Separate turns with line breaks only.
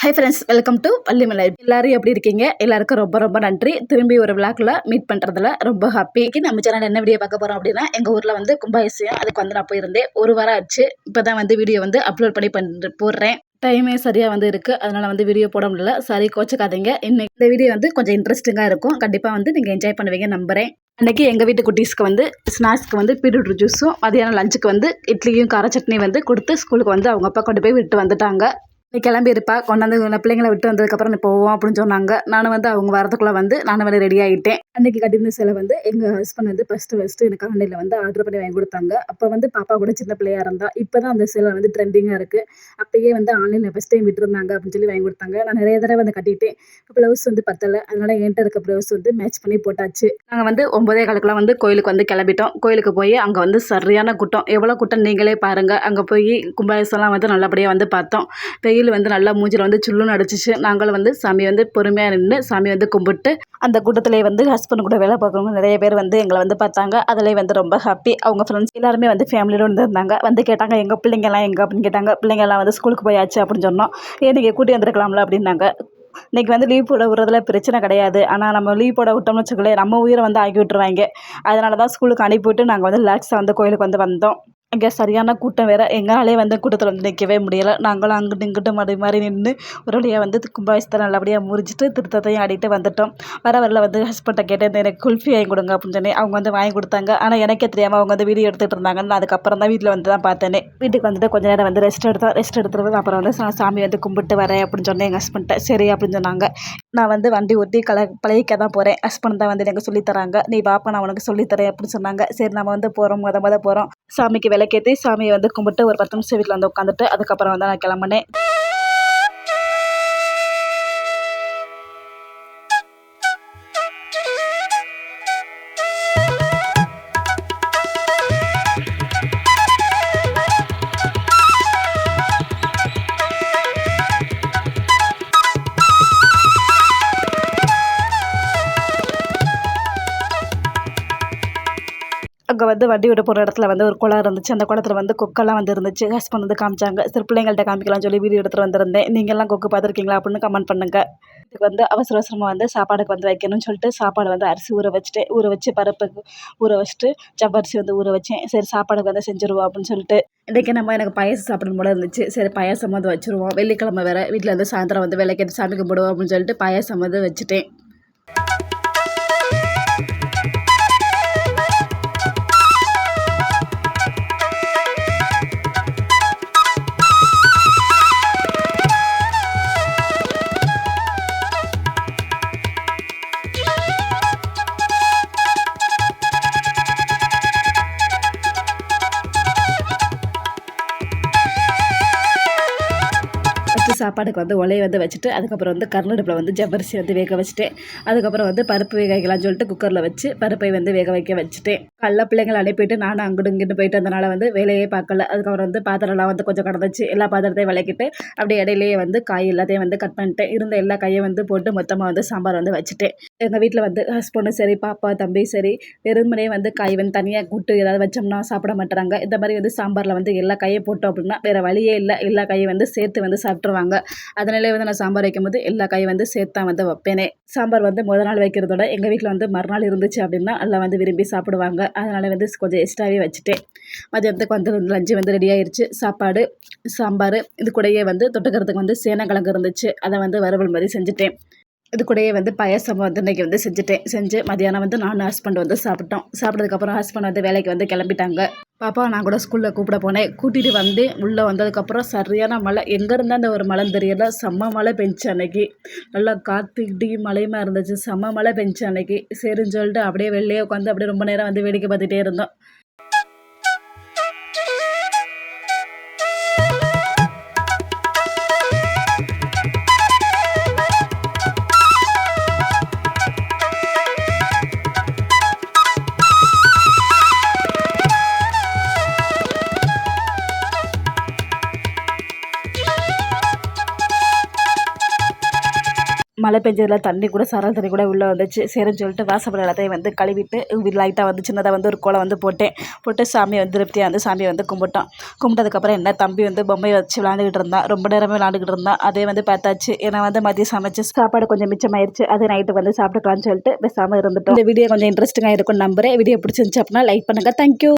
Hi friends welcome to Pallimalai எல்லாரும் எப்படி இருக்கீங்க? எல்லாருக்கும் ரொம்ப ரொம்ப நன்றி. திரும்பி ஒரு விழாக்கில் மீட் பண்ணுறதுல ரொம்ப ஹாப்பி நம்ம சேனல் என்ன வீடியோ பார்க்க போகிறோம் அப்படின்னா எங்கள் ஊரில் வந்து கும்பாபிஷேகம் அதுக்கு வந்து நான் போயிருந்தேன். ஒரு வாரம் ஆச்சு. இப்போ தான் வந்து வீடியோ வந்து அப்லோட் பண்ணி பண்ணி போடுறேன். டைமே சரியாக வந்து இருக்குது அதனால் வந்து வீடியோ போட முடியல. சரி கோச்சுக்காதீங்க. இன்னைக்கு இந்த வீடியோ வந்து கொஞ்சம் இன்ட்ரெஸ்டிங்காக இருக்கும். கண்டிப்பாக வந்து நீங்கள் என்ஜாய் பண்ணுவீங்க நம்புகிறேன் அன்றைக்கி எங்கள் வீட்டு குட்டீஸ்க்கு வந்து ஸ்நாக்ஸ்க்கு வந்து பீட்ரூட் ஜூஸும் மதியானம் லஞ்சுக்கு வந்து இட்லியும் கார சட்னி வந்து கொடுத்து ஸ்கூலுக்கு வந்து அவங்க அப்பா கொண்டு போய் விட்டு வந்துட்டாங்க. நீ கிளம்பி இருப்பா. கொண்டாந்து பிள்ளைங்களை விட்டு வந்ததுக்கப்புறம் நீ போவோம் அப்படின்னு சொன்னாங்க. நானும் வந்து அவங்க வரதுக்குள்ளே வந்து நானும் வந்து ரெடி ஆகிட்டேன் அன்றைக்கி கட்டியிருந்த சிலை வந்து எங்கள் ஹஸ்பண்ட் வந்து ஃபஸ்ட்டு ஃபஸ்ட்டு எனக்கு ஆன்லைனில் வந்து ஆர்டர் பண்ணி வாங்கி கொடுத்தாங்க. அப்போ வந்து பாப்பா கூட சின்ன பிள்ளையாக இருந்தால் இப்போ தான் அந்த சிலை வந்து ட்ரெண்டிங்காக இருக்குது அப்பயே வந்து ஆன்லைனில் ஃபஸ்ட் டைம் விட்டுருந்தாங்க அப்படின்னு சொல்லி வாங்கி கொடுத்தாங்க. நான் நிறைய தடவை வந்து கட்டிட்டேன். ப்ளவுஸ் வந்து பத்தலை. அதனால் என்கிட்ட இருக்க ப்ளவுஸ் வந்து மேட்ச் பண்ணி போட்டாச்சு. நாங்கள் வந்து ஒம்பதே காலுக்குலாம் வந்து கோயிலுக்கு வந்து கிளம்பிட்டோம். கோயிலுக்கு போய் அங்கே வந்து சரியான கூட்டம். எவ்வளோ கூட்டம் நீங்களே பாருங்கள் அங்கே போய் கும்பாபிஷம்லாம் வந்து நல்லபடியாக வந்து பார்த்தோம். வெயில் வந்து நல்லா மூஞ்சில் வந்து சுல்லுன்னு அடிச்சிச்சு. நாங்களும் வந்து சாமி வந்து பொறுமையாக நின்று சாமி வந்து கும்பிட்டு அந்த கூட்டத்திலே வந்து ஹஸ்பண்ட் கூட வேலை பார்க்குறவங்க நிறைய பேர் வந்து எங்களை வந்து பார்த்தாங்க. அதிலே வந்து ரொம்ப ஹாப்பி அவங்க ஃப்ரெண்ட்ஸ் எல்லாருமே வந்து ஃபேமிலியோட வந்திருந்தாங்க வந்து கேட்டாங்க எங்கள் பிள்ளைங்கெல்லாம் எங்கே? அப்படின்னு கேட்டாங்க. பிள்ளைங்கெல்லாம் வந்து ஸ்கூலுக்கு போயாச்சு அப்படின்னு சொன்னோம். ஏன் நீங்கள் கூட்டி வந்துருக்கலாம்ல? அப்படின்னாங்க. இன்றைக்கி வந்து லீவ் போட விடுறதுல பிரச்சனை கிடையாது. ஆனால் நம்ம லீவ் போட விட்டோம்னு வச்சுக்கோங்களேன் நம்ம உயிரை வந்து ஆக்கி விட்டுருவாங்க. அதனால தான் ஸ்கூலுக்கு அனுப்பிவிட்டு நாங்கள் வந்து ரிலாக்ஸாக வந்து கோயிலுக்கு வந்து வந்தோம். இங்கே சரியான கூட்டம் வேறு. எங்களாலே வந்து கூட்டத்தில் வந்து நிற்கவே முடியலை. நாங்களும் அங்கிட்டு இங்கிட்டு மாறி மாறி நின்று ஒரு வழியாக வந்து கும்பாபிஷத்தை நல்லபடியாக முறிஞ்சிட்டு திருத்தத்தையும் ஆடிட்டு வந்துட்டோம். வர வரல வந்து ஹஸ்பண்ட்டை கேட்டேன் எனக்கு குல்ஃபி வாங்கி கொடுங்க அப்படின்னு சொன்னேன். அவங்க வந்து வாங்கி கொடுத்தாங்க. ஆனால் எனக்கே தெரியாமல் அவங்க வந்து வீடியோ எடுத்துகிட்டு இருந்தாங்கன்னு நான் அதுக்கப்புறம் தான் வீட்டில் வந்து தான் பார்த்தேனே. வீட்டுக்கு வந்துட்டு கொஞ்ச நேரம் வந்து ரெஸ்ட் எடுத்தோம். ரெஸ்ட் எடுத்துட்டு அப்புறம் வந்து நான் சாமி வந்து கும்பிட்டு வரேன் அப்படின்னு சொன்னேன் எங்கள் ஹஸ்பண்ட்டை சரி அப்படின்னு சொன்னாங்க. நான் வந்து வண்டி ஓட்டி கல பழகிக்க தான் போகிறேன் ஹஸ்பண்ட் தான் வந்து எனக்கு சொல்லித்தராங்க நீ பாப்பா நான் உனக்கு சொல்லித்தரேன் அப்படின்னு சொன்னாங்க. சரி நம்ம வந்து போகிறோம் மொதல் மொதல் போகிறோம் சாமிக்கு விளக்கேற்றி சாமியை வந்து கும்பிட்டு ஒரு பத்து நிமிஷம் வீட்டில் வந்து உட்காந்துட்டு அதுக்கப்புறம் வந்து நான் கிளம்புனேன். அங்கே வந்து வண்டி விட போகிற இடத்துல வந்து ஒரு குளம் இருந்துச்சு. அந்த குளத்துல வந்து கொக்கெல்லாம் வந்து இருந்துச்சு. ஹஸ்பண்ட் வந்து காமிச்சாங்க. சரி பிள்ளைங்கள்ட்ட காமிக்கலாம் சொல்லி வீடியோ எடுத்துகிட்டு வந்திருந்தேன். நீங்கள்லாம் கொக்கு பார்த்துருக்கீங்களா? அப்படின்னு கமெண்ட் பண்ணுங்கள் இதுக்கு வந்து அவசர அவசரமாக வந்து சாப்பாடுக்கு வந்து வைக்கணும்னு சொல்லிட்டு சாப்பாடு வந்து அரிசி ஊற வச்சுட்டு ஊற வச்சு பருப்புக்கு ஊற வச்சுட்டு ஜவ்வரிசி வந்து ஊற வச்சேன். சரி சாப்பாடுக்கு வந்து செஞ்சுருவோம் அப்படின்னு சொல்லிட்டு இன்றைக்கி நம்ம எனக்கு பாயசம் சாப்பிடணும் போல இருந்துச்சு. சரி பாயசம் வந்து வச்சுருவோம். வெள்ளிக்கிழமை வேறு. வீட்டில் வந்து சாயந்தரம் வந்து விளக்கேற்றி சாமி கும்பிடுவோம் அப்படின்னு சொல்லிட்டு பாயசம் வந்து வச்சுட்டேன். சாப்பாடுக்கு வந்து உலையை வந்து வச்சுட்டு அதுக்கப்புறம் வந்து கருளடுப்பில் வந்து ஜவ்வரிசி வந்து வேக வச்சுட்டேன் அதுக்கப்புறம் வந்து பருப்பு வேக வைக்கலாம்னு சொல்லிட்டு குக்கரில் வச்சு பருப்பை வந்து வேக வைக்க வச்சுட்டேன் கல்ல பிள்ளைங்களை அனுப்பிட்டு நானும் அங்கிட்டு இங்கிட்டு போயிட்டு வந்தனால வந்து வேலையே பார்க்கல. அதுக்கப்புறம் வந்து பாத்திரம்லாம் வந்து கொஞ்சம் கடந்துச்சு. எல்லா பாத்திரத்தையும் விளக்கிட்டு அப்படியே இடையிலேயே வந்து காய் எல்லாத்தையும் வந்து கட் பண்ணிட்டேன் இருந்த எல்லா கையை வந்து போட்டு மொத்தமாக வந்து சாம்பார் வந்து வச்சுட்டேன் எங்கள் வீட்டில் வந்து ஹஸ்பண்டும் சரி பாப்பா தம்பி சரி வெறுமனே வந்து காய் வந்து தனியாக கூட்டு ஏதாவது வச்சோம்னா சாப்பிட மாட்டுறாங்க. இந்த மாதிரி வந்து சாம்பாரில் வந்து எல்லா காயும் போட்டோம் அப்படின்னா வேறு வழியே இல்லை. எல்லா காயும் வந்து சேர்த்து வந்து சாப்பிட்ருவாங்க அதனாலே வந்து நான் சாம்பார் வைக்கும்போது எல்லா காயும் வந்து சேர்த்தா வந்து வைப்பேனே. சாம்பார் வந்து முத நாள் வைக்கிறதோட எங்கள் வீட்டில் வந்து மறுநாள் இருந்துச்சு அப்படின்னா எல்லாம் வந்து விரும்பி சாப்பிடுவாங்க. அதனால் வந்து கொஞ்சம் எக்ஸ்ட்ராவே வச்சுட்டேன். மதியானத்துக்கு வந்து லஞ்சு வந்து ரெடி ஆயிடுச்சு சாப்பாடு சாம்பார் இது கூடயே வந்து தொட்டுக்கிறதுக்கு வந்து சேனக்கிழங்கு இருந்துச்சு. அதை வந்து வறுவல் மாதிரி செஞ்சுட்டேன். இது கூடயே வந்து பாயசம் வந்து இன்றைக்கி வந்து செஞ்சுட்டேன். செஞ்சு மதியானம் வந்து நான் ஹஸ்பண்ட் வந்து சாப்பிட்டோம். சாப்பிட்டதுக்கப்புறம் ஹஸ்பண்ட் வந்து வேலைக்கு வந்து கிளம்பிட்டாங்க. பாப்பா நான் கூட ஸ்கூலில் கூப்பிட போனேன். கூட்டிகிட்டு வந்து உள்ளே வந்ததுக்கப்புறம் சரியான மழை. எங்கே இருந்தால் அந்த ஒரு மழை தெரியல. செம்ம மழை பெஞ்சு அன்னைக்கு. நல்லா காற்று இடி மழையுமா இருந்துச்சு. செம்ம மழை பெஞ்சு அன்னைக்கு. சரின்னு சொல்லிட்டு அப்படியே வெளியே உட்காந்து அப்படியே ரொம்ப நேரம் வந்து வேடிக்கை பார்த்துட்டே இருந்தோம். மழை பெஞ்சதில் தண்ணி கூட சரல் தண்ணி கூட உள்ளே வந்துச்சு. சரின்னு சொல்லிட்டு வாசப்பட எல்லாத்தையும் வந்து கழுவிட்டு லைட்டாக வந்து சின்னதாக வந்து ஒரு கோலம் வந்து போட்டேன். போட்டு சாமியை வந்து திருப்தியாக வந்து சாமியை வந்து கும்பிட்டோம். கும்பிட்டதுக்கப்புறம் என்ன தம்பி வந்து பொம்மையை வச்சு விளாண்டுக்கிட்டு இருந்தான் ரொம்ப நேரமே விளாண்டுக்கிட்டு இருந்தான் அதே வந்து பார்த்தாச்சு. ஏன்னா வந்து மதியம் சமைச்சு சாப்பாடு கொஞ்சம் மிச்சமாயிருச்சு. அது நைட்டு வந்து சாப்பிட்டுக்கலாம்னு சொல்லிட்டு பேசாமல் இருந்துட்டோம். இந்த வீடியோ கொஞ்சம் இன்ட்ரெஸ்டிங்காக இருக்கும் நம்புறேன். வீடியோ பிடிச்சிருந்துச்சு அப்படின்னா லைக் பண்ணுங்கள் தேங்க்யூ